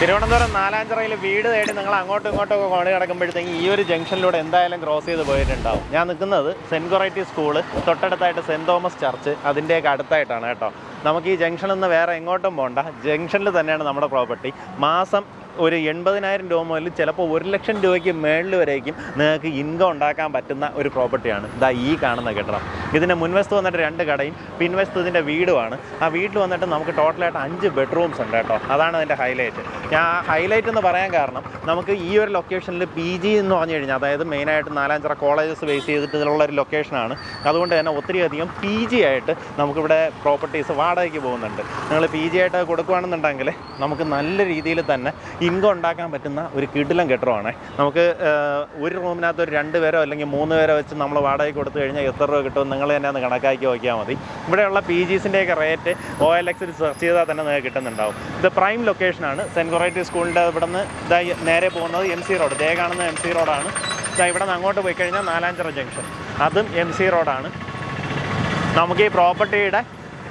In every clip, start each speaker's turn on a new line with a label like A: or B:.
A: തിരുവനന്തപുരം നാലാഞ്ചിറയിൽ വീട് തേടി നിങ്ങൾ അങ്ങോട്ടും ഇങ്ങോട്ടും ഒക്കെ കോണി കിടക്കുമ്പോഴത്തേക്ക് ഈ ഒരു ജംഗ്ഷനിലൂടെ എന്തായാലും ക്രോസ് ചെയ്ത് പോയിട്ടുണ്ടാവും. ഞാൻ നിൽക്കുന്നത് സെന്റ് കൊറൈറ്റി സ്കൂൾ തൊട്ടടുത്തായിട്ട് സെന്റ് തോമസ് ചർച്ച് അതിന്റെയൊക്കെ അടുത്തായിട്ടാണ് കേട്ടോ. നമുക്ക് ഈ ജംഗ്ഷനിൽ നിന്ന് വേറെ എങ്ങോട്ടും പോകണ്ട ജംഗ്ഷനിൽ തന്നെയാണ് നമ്മുടെ പ്രോപ്പർട്ടി മാസം ഒരു എൺപതിനായിരം രൂപ മുതൽ ചിലപ്പോൾ ഒരു ലക്ഷം രൂപയ്ക്ക് മേളിൽ വരേക്കും നിങ്ങൾക്ക് ഇൻകം ഉണ്ടാക്കാൻ പറ്റുന്ന ഒരു പ്രോപ്പർട്ടിയാണ് ഇതാ ഈ കാണുന്ന കെട്ടിടം. ഇതിന്റെ മുൻവശത്ത് വന്നിട്ട് രണ്ട് കടയും പിൻവശത്ത് ഇതിന്റെ വീടുമാണ്. ആ വീട്ടിൽ വന്നിട്ട് നമുക്ക് ടോട്ടലായിട്ട് അഞ്ച് ബെഡ്റൂംസ് ഉണ്ട് കേട്ടോ. അതാണ് അതിന്റെ ഹൈലൈറ്റ് ഞാൻ ഹൈലൈറ്റ് എന്ന് പറയാൻ കാരണം നമുക്ക് ഈ ഒരു ലൊക്കേഷനിൽ പി ജി എന്ന് പറഞ്ഞു കഴിഞ്ഞാൽ അതായത് മെയിനായിട്ട് നാലാഞ്ചിറ കോളേജസ് ബേസ് ചെയ്തിട്ട് ഇതിലുള്ള ഒരു ലൊക്കേഷനാണ് അതുകൊണ്ട് തന്നെ ഒത്തിരി അധികം പി ജി ആയിട്ട് നമുക്കിവിടെ പ്രോപ്പർട്ടീസ് വാടകയ്ക്ക് പോകുന്നുണ്ട്. നിങ്ങൾ പി ജി ആയിട്ട് കൊടുക്കുകയാണെന്നുണ്ടെങ്കിൽ നമുക്ക് നല്ല രീതിയിൽ തന്നെ ഇൻകം ഉണ്ടാക്കാൻ പറ്റുന്ന ഒരു കിടിലം കെട്ടിടമാണ്. നമുക്ക് ഒരു റൂമിനകത്ത് ഒരു രണ്ട് പേരോ അല്ലെങ്കിൽ മൂന്ന് പേരോ വെച്ച് നമ്മൾ വാടകയ്ക്ക് കൊടുത്തു കഴിഞ്ഞാൽ എത്ര രൂപ കിട്ടും നിങ്ങൾ തന്നെ ഒന്ന് കണക്കാക്കി നോക്കിയാൽ മതി. ഇവിടെയുള്ള പി ജിസിന്റെയൊക്കെ റേറ്റ് ഒ എൽ എക്സിൽ സെർച്ച് ചെയ്താൽ തന്നെ നിങ്ങൾക്ക് കിട്ടുന്നുണ്ടാവും. ഇത് പ്രൈം ലൊക്കേഷനാണ് സെന്റ് കൊറൈറ്റി സ്കൂളിന്റെ ഇവിടെ നിന്ന് ഇതായി നേരെ പോകുന്നത് എം സി റോഡ് ദേ കാണുന്ന എം സി റോഡാണ് ഇവിടെ നിന്ന് അങ്ങോട്ട് പോയി കഴിഞ്ഞാൽ നാലാഞ്ചിറ ജംഗ്ഷൻ അതും എം സി റോഡാണ് നമുക്ക് ഈ പ്രോപ്പർട്ടിയുടെ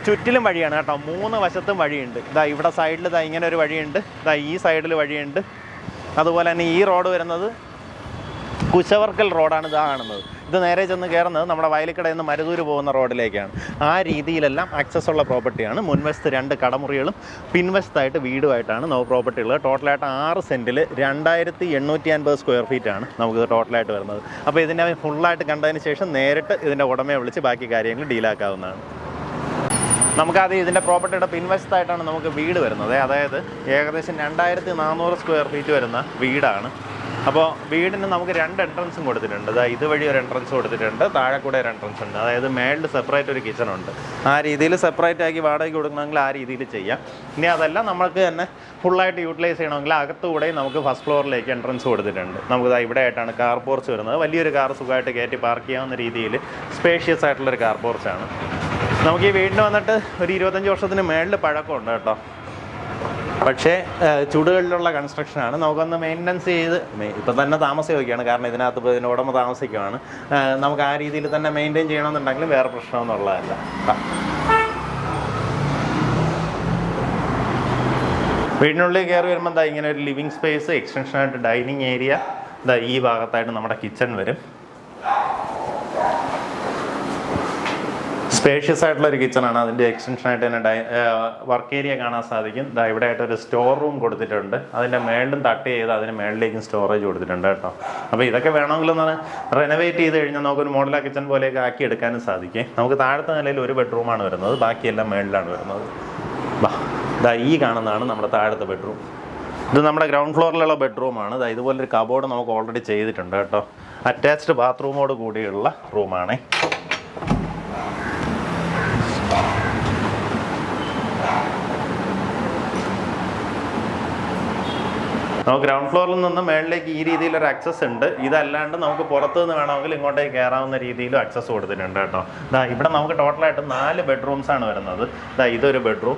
A: ചുറ്റിലും വഴിയാണ് കേട്ടോ. മൂന്ന് വശത്തും വഴിയുണ്ട്. ഇതാ ഇവിടെ സൈഡിൽ ഇതാ ഇങ്ങനെ ഒരു വഴിയുണ്ട്. ഇതാ ഈ സൈഡിൽ വഴിയുണ്ട്. അതുപോലെ തന്നെ ഈ റോഡ് വരുന്നത് കുശവർക്കൽ റോഡാണ് ഇതാ കാണുന്നത്. ഇത് നേരെ ചെന്ന് കയറുന്നത് നമ്മുടെ വയലിക്കടയിൽ നിന്ന് മരുതൂര് പോകുന്ന റോഡിലേക്കാണ്. ആ രീതിയിലെല്ലാം ആക്സസ് ഉള്ള പ്രോപ്പർട്ടിയാണ് മുൻവശത്ത് രണ്ട് കടമുറികളും പിൻവശത്തായിട്ട് വീടുമായിട്ടാണ് നോ പ്രോപ്പർട്ടി ഉള്ളത്. ടോട്ടലായിട്ട് ആറ് സെന്റിൽ രണ്ടായിരത്തി എണ്ണൂറ്റി അൻപത് സ്ക്വയർ ഫീറ്റാണ് നമുക്ക് ടോട്ടലായിട്ട് വരുന്നത്. അപ്പോൾ ഇതിനെ ഫുള്ളായിട്ട് കണ്ടതിന് ശേഷം നേരിട്ട് ഇതിന്റെ ഉടമയെ വിളിച്ച് ബാക്കി കാര്യങ്ങൾ ഡീലാക്കാവുന്നതാണ് നമുക്കാദ്യം ഇതിന്റെ പ്രോപ്പർട്ടിയുടെ പിൻവശത്തായിട്ടാണ് നമുക്ക് വീട് വരുന്നത്. അതായത് ഏകദേശം രണ്ടായിരത്തി നാനൂറ് സ്ക്വയർ ഫീറ്റ് വരുന്ന വീടാണ്. അപ്പോൾ വീടിന് നമുക്ക് രണ്ട് എൻട്രൻസും കൊടുത്തിട്ടുണ്ട്. അതായത് ഇതുവഴി ഒരു എൻട്രൻസ് കൊടുത്തിട്ടുണ്ട്. താഴെ കൂടെ ഒരു എൻട്രൻസ് ഉണ്ട്. അതായത് മേളിൽ സെപ്പറേറ്റ് ഒരു കിച്ചൺ ഉണ്ട്. ആ രീതിയിൽ സെപ്പറേറ്റ് ആക്കി വാടകയ്ക്ക് കൊടുക്കണമെങ്കിൽ ആ രീതിയിൽ ചെയ്യാം. ഇനി അതല്ല നമുക്ക് തന്നെ ഫുള്ളായിട്ട് യൂട്ടിലൈസ് ചെയ്യണമെങ്കിൽ അകത്തുകൂടെ നമുക്ക് ഫസ്റ്റ് ഫ്ലോറിലേക്ക് എൻട്രൻസ് കൊടുത്തിട്ടുണ്ട്. നമുക്ക് ഇവിടെ ആയിട്ടാണ് കാർ പോർച്ച് വരുന്നത്. വലിയൊരു കാർ സുഖമായിട്ട് കയറ്റി പാർക്ക് ചെയ്യാവുന്ന രീതിയിൽ സ്പേഷ്യസ് ആയിട്ടുള്ളൊരു കാർ പോർച്ചാണ് നമുക്ക് ഈ വീടിന് വന്നിട്ട് ഒരു ഇരുപത്തഞ്ച് വർഷത്തിന് മേളിൽ പഴക്കമുണ്ട് കേട്ടോ. പക്ഷേ ചൂടുകളിലുള്ള കൺസ്ട്രക്ഷനാണ് നമുക്കൊന്ന് മെയിന്റനൻസ് ചെയ്ത് ഇപ്പം തന്നെ താമസിക്കുകയാണ്. കാരണം ഇതിനകത്ത് ഇപ്പോൾ ഇതിന്റെ ഉടമ താമസിക്കുകയാണ്. നമുക്ക് ആ രീതിയിൽ തന്നെ മെയിന്റെയിൻ ചെയ്യണമെന്നുണ്ടെങ്കിലും വേറെ പ്രശ്നമൊന്നുമുള്ളതല്ല. ആ. വീടിനുള്ളിൽ കയറി വരുമ്പോൾ എന്താ ഇങ്ങനെ ഒരു ലിവിങ് സ്പേസ് എക്സ്റ്റൻഷനായിട്ട് ഡൈനിങ് ഏരിയ ഈ ഭാഗത്തായിട്ട് നമ്മുടെ കിച്ചൺ വരും. സ്പേഷ്യസ് ആയിട്ടുള്ള ഒരു കിച്ചണാണ് അതിന്റെ എക്സ്റ്റൻഷനായിട്ട് തന്നെ ഡൈ വർക്ക് ഏരിയ കാണാൻ സാധിക്കും. ദാ ഇവിടെ ആയിട്ട് ഒരു സ്റ്റോർ റൂം കൊടുത്തിട്ടുണ്ട്. അതിന്റെ മേളിലും തട്ട് ചെയ്ത് അതിന് മേളിലേക്കും സ്റ്റോറേജ് കൊടുത്തിട്ടുണ്ട് കേട്ടോ. അപ്പോൾ ഇതൊക്കെ വേണമെങ്കിലൊന്ന് റെനോവേറ്റ് ചെയ്ത് കഴിഞ്ഞാൽ നമുക്കൊരു മോഡലാ കിച്ചൺ പോലെയൊക്കെ ആക്കി എടുക്കാനും സാധിക്കും. നമുക്ക് താഴത്തെ നിലയിൽ ഒരു ബെഡ്റൂമാണ് വരുന്നത്. ബാക്കിയെല്ലാം മേളിലാണ് വരുന്നത്. വാ ദാ ഈ കാണുന്നതാണ് നമ്മുടെ താഴത്തെ ബെഡ്റൂം ഇത് നമ്മുടെ ഗ്രൗണ്ട് ഫ്ലോറിലുള്ള ബെഡ്റൂമാണ് ഇതുപോലൊരു കബോർഡ് നമുക്ക് ഓൾറെഡി ചെയ്തിട്ടുണ്ട് കേട്ടോ. അറ്റാച്ച്ഡ് ബാത്റൂമോട് കൂടിയുള്ള റൂമാണേ നമുക്ക് ഗ്രൗണ്ട് ഫ്ലോറിൽ നിന്ന് മേളിലേക്ക് ഈ രീതിയിലൊരു ആക്സസ് ഉണ്ട്. ഇതല്ലാണ്ട് നമുക്ക് പുറത്തു നിന്ന് വേണമെങ്കിൽ ഇങ്ങോട്ടേക്ക് കയറാവുന്ന രീതിയിലും ആക്സസ് കൊടുത്തിട്ടുണ്ട് കേട്ടോ. ഇതാ ഇവിടെ നമുക്ക് ടോട്ടലായിട്ട് നാല് ബെഡ്റൂംസ് ആണ് വരുന്നത്. ഇതാ ഇതൊരു ബെഡ്റൂം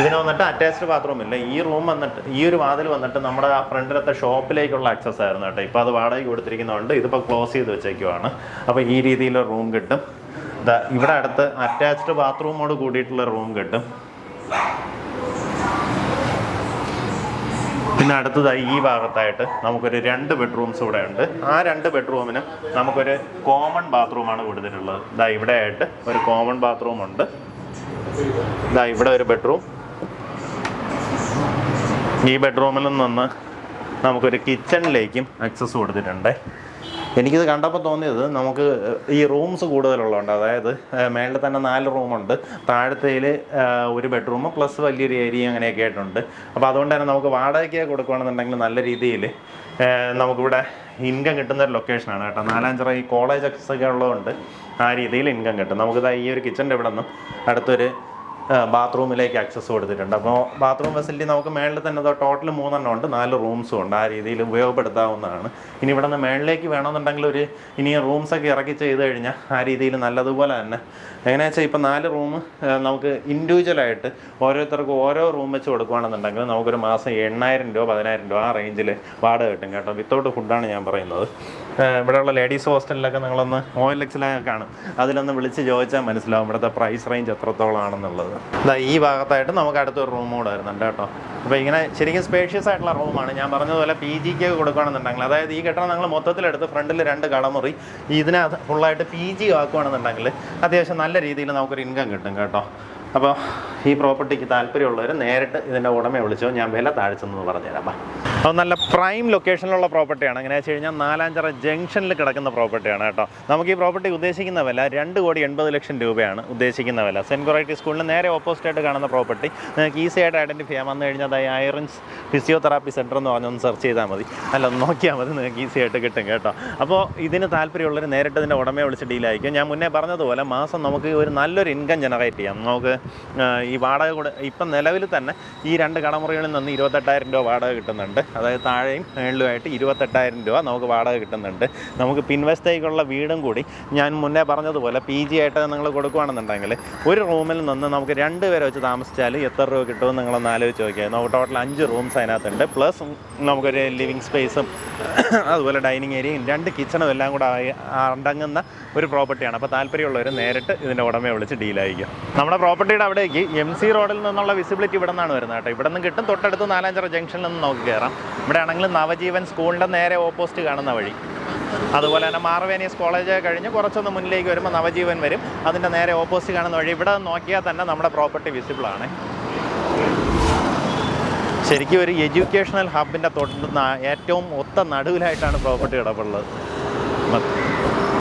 A: ഇതിന് വന്നിട്ട് അറ്റാച്ച്ഡ് ബാത്റൂം ഇല്ല. ഈ റൂം വന്നിട്ട് ഈ ഒരു വാതിൽ വന്നിട്ട് നമ്മുടെ ആ ഫ്രണ്ടിലത്തെ ഷോപ്പിലേക്കുള്ള ആക്സസ് ആയിരുന്നു കേട്ടോ. ഇപ്പോൾ അത് വാടകയ്ക്ക് കൊടുത്തിരിക്കുന്നതുകൊണ്ട് ഇതിപ്പോൾ ക്ലോസ് ചെയ്ത് വെച്ചേക്കുവാണ്. അപ്പോൾ ഈ രീതിയിലൊരു റൂം കിട്ടും. ഇവിടെ അടുത്ത് അറ്റാച്ച്ഡ് ബാത്റൂമോട് കൂടിയിട്ടുള്ള റൂം കിട്ടും. പിന്നെ അടുത്തതായി ഈ ഭാഗത്തായിട്ട് നമുക്കൊരു രണ്ട് ബെഡ്റൂംസ് ഇവിടെ ഉണ്ട് ആ രണ്ട് ബെഡ്റൂമിന് നമുക്കൊരു കോമൺ ബാത്റൂമാണ് കൊടുത്തിട്ടുള്ളത് ഇതാ ഇവിടെ ആയിട്ട് ഒരു കോമൺ ബാത്റൂം ഉണ്ട് ഇതാ ഇവിടെ ഒരു ബെഡ്റൂം ഈ ബെഡ്റൂമിൽ നിന്ന് നമുക്കൊരു കിച്ചണിലേക്കും ആക്സസ് കൊടുത്തിട്ടുണ്ട്. എനിക്കിത് കണ്ടപ്പോൾ തോന്നിയത് നമുക്ക് ഈ റൂംസ് കൂടുതലുള്ളതുണ്ട് അതായത് മേളിൽ തന്നെ നാല് റൂമുണ്ട്. താഴത്തേൽ ഒരു ബെഡ്റൂം പ്ലസ് വലിയൊരു ഏരിയ അങ്ങനെയൊക്കെ ആയിട്ടുണ്ട്. അപ്പോൾ അതുകൊണ്ട് തന്നെ നമുക്ക് വാടകയ്ക്ക് കൊടുക്കുകയാണെന്നുണ്ടെങ്കിൽ നല്ല രീതിയിൽ നമുക്കിവിടെ ഇൻകം കിട്ടുന്ന ഒരു ലൊക്കേഷനാണ് കേട്ടോ. നാലാഞ്ചിറ ഈ കോളേജ് ഒക്കെ ഉള്ളതുകൊണ്ട് ആ രീതിയിൽ ഇൻകം കിട്ടും. നമുക്കിതാ ഈ ഒരു കിച്ചന്റെ ഇവിടെ നിന്നും അടുത്തൊരു ബാത്റൂമിലേക്ക് ആക്സസ് കൊടുത്തിട്ടുണ്ട്. അപ്പോൾ ബാത്റൂം ഫെസിലിറ്റി നമുക്ക് മേളിൽ തന്നെ ടോട്ടൽ മൂന്നെണ്ണം ഉണ്ട്. നാല് റൂംസും ഉണ്ട്. ആ രീതിയിൽ ഉപയോഗപ്പെടുത്താവുന്നതാണ്. ഇനി ഇവിടെ നിന്ന് മേളിലേക്ക് വേണമെന്നുണ്ടെങ്കിൽ ഒരു ഇനി റൂംസൊക്കെ ഇറക്കി ചെയ്ത് കഴിഞ്ഞാൽ ആ രീതിയിൽ നല്ലതുപോലെ തന്നെ. എങ്ങനെയാ വെച്ചാൽ ഇപ്പോൾ നാല് റൂം നമുക്ക് ഇൻഡിവിജ്വലായിട്ട് ഓരോരുത്തർക്കും ഓരോ റൂം വെച്ച് കൊടുക്കുകയാണെന്നുണ്ടെങ്കിൽ നമുക്കൊരു മാസം എണ്ണായിരം രൂപ പതിനായിരം രൂപ ആ റേഞ്ചിൽ വാടക കിട്ടും കേട്ടോ. വിത്തൗട്ട് ഫുഡാണ് ഞാൻ പറയുന്നത്. ഇവിടെയുള്ള ലേഡീസ് ഹോസ്റ്റലിലൊക്കെ നിങ്ങളൊന്ന് ഒ എൽ എക്സിലൊക്കെ കാണും. അതിലൊന്ന് വിളിച്ച് ചോദിച്ചാൽ മനസ്സിലാവും ഇവിടുത്തെ പ്രൈസ് റേഞ്ച് എത്രത്തോളം ആണെന്നുള്ളത് ഇതാ ഈ ഭാഗത്തായിട്ട് നമുക്ക് അടുത്തൊരു റൂം കൂടെ വരുന്നുണ്ട് കേട്ടോ. അപ്പോൾ ഇങ്ങനെ ശരിക്കും സ്പേഷ്യസ് ആയിട്ടുള്ള റൂമാണ് ഞാൻ പറഞ്ഞതുപോലെ പി ജിക്ക് കൊടുക്കുകയാണെന്നുണ്ടെങ്കിൽ അതായത് ഈ കെട്ടണം നിങ്ങൾ മൊത്തത്തിലെടുത്ത് ഫ്രണ്ടിൽ രണ്ട് കടമുറി ഇതിനകത്ത് ഫുള്ളായിട്ട് പി ജി ആക്കുകയാണെന്നുണ്ടെങ്കിൽ അത്യാവശ്യം നല്ല രീതിയിൽ നമുക്കൊരു ഇൻകം കിട്ടും കേട്ടോ. അപ്പോൾ ഈ പ്രോപ്പർട്ടിക്ക് താല്പര്യമുള്ളവർ നേരിട്ട് ഇതിന്റെ ഉടമയെ വിളിച്ചോ ഞാൻ വില താഴ്ചെന്ന് പറഞ്ഞുതരാം. അപ്പോൾ നല്ല പ്രൈം ലൊക്കേഷനിലുള്ള പ്രോപ്പർട്ടിയാണ് എങ്ങനെയാ വെച്ച് കഴിഞ്ഞാൽ നാലാഞ്ചിറ ജംഗ്ഷനിൽ കിടക്കുന്ന പ്രോപ്പർട്ടിയാണ് കേട്ടോ. നമുക്ക് ഈ പ്രോപ്പർട്ടി ഉദ്ദേശിക്കുന്ന വില രണ്ട് കോടി എൺപത് ലക്ഷം രൂപയാണ് ഉദ്ദേശിക്കുന്ന വില. സെന്റ് കൊറൈറ്റി സ്കൂളിന് നേരെ ഓപ്പോസിറ്റ് ആയിട്ട് കാണുന്ന പ്രോപ്പർട്ടി നിങ്ങൾക്ക് ഈസി ആയിട്ട് ഐഡന്റിഫൈ ചെയ്യാൻ വന്നു കഴിഞ്ഞാൽ അതായത് ഐറൻസ് ഫിസിയോതെറാപ്പി സെന്റർ എന്ന് പറഞ്ഞൊന്ന് സെർച്ച് ചെയ്താൽ മതി. അല്ല ഒന്ന് നോക്കിയാൽ മതി നിങ്ങൾക്ക് ഈസി ആയിട്ട് കിട്ടും കേട്ടോ. അപ്പോൾ ഇതിന് താല്പര്യമുള്ളവർ നേരിട്ട് ഇതിന്റെ ഉടമയെ വിളിച്ച് ഡീലായിരിക്കും ഞാൻ മുന്നേ പറഞ്ഞതുപോലെ മാസം നമുക്ക് ഒരു നല്ലൊരു ഇൻകം ജനറേറ്റ് ചെയ്യാം. നമുക്ക് ഈ വാടക കൂടെ ഇപ്പം നിലവിൽ തന്നെ ഈ രണ്ട് കടമുറികളിൽ നിന്ന് ഇരുപത്തെട്ടായിരം രൂപ വാടക കിട്ടുന്നുണ്ട്. അതായത് താഴെയും മേളിലുമായിട്ട് ഇരുപത്തെട്ടായിരം രൂപ നമുക്ക് വാടക കിട്ടുന്നുണ്ട്. നമുക്ക് പിൻവശത്തേക്കുള്ള വീടും കൂടി ഞാൻ മുന്നേ പറഞ്ഞതുപോലെ പി ജി ആയിട്ട് നിങ്ങൾ കൊടുക്കുകയാണെന്നുണ്ടെങ്കിൽ ഒരു റൂമിൽ നിന്ന് നമുക്ക് രണ്ട് പേരെ വെച്ച് താമസിച്ചാൽ എത്ര രൂപ കിട്ടുമെന്ന് നിങ്ങളൊന്ന് ആലോചിച്ച് നോക്കിയാൽ നമുക്ക് ടോട്ടൽ അഞ്ച് റൂംസ് അതിനകത്തുണ്ട്. പ്ലസ് നമുക്കൊരു ലിവിങ് സ്പേസും അതുപോലെ ഡൈനിങ് ഏരിയയും രണ്ട് കിച്ചണും എല്ലാം കൂടെ അടങ്ങുന്ന ഒരു പ്രോപ്പർട്ടിയാണ് അപ്പോൾ താല്പര്യമുള്ളവർ നേരിട്ട് ഇതിന്റെ ഉടമയെ വിളിച്ച് ഡീലായിരിക്കും നമ്മുടെ പ്രോപ്പർട്ടിയുടെ അവിടേക്ക് എം സി റോഡിൽ നിന്നുള്ള വിസിബിലിറ്റി ഇവിടെ നിന്നാണ് വരുന്നത് കേട്ടോ. ഇവിടെ നിന്ന് കിട്ടും. തൊട്ടടുത്ത് നാലാഞ്ചിറ ജംഗ്ഷനിൽ നിന്ന് നമുക്ക് കയറാം. ഇവിടെ ആണെങ്കിൽ നവജീവൻ സ്കൂളിന്റെ നേരെ ഓപ്പോസിറ്റ് കാണുന്ന വഴി. അതുപോലെ തന്നെ മാർവേനീസ് കോളേജ് കഴിഞ്ഞ് കുറച്ചൊന്ന് മുന്നിലേക്ക് വരുമ്പോൾ നവജീവൻ വരും. അതിന്റെ നേരെ ഓപ്പോസിറ്റ് കാണുന്ന വഴി. ഇവിടെ നോക്കിയാൽ തന്നെ നമ്മുടെ പ്രോപ്പർട്ടി വിസിബിൾ ആണ്. ശരിക്കും ഒരു എഡ്യൂക്കേഷണൽ ഹബിന്റെ തൊട്ട് ഏറ്റവും ഒത്ത നടുവിലായിട്ടാണ് പ്രോപ്പർട്ടി മ-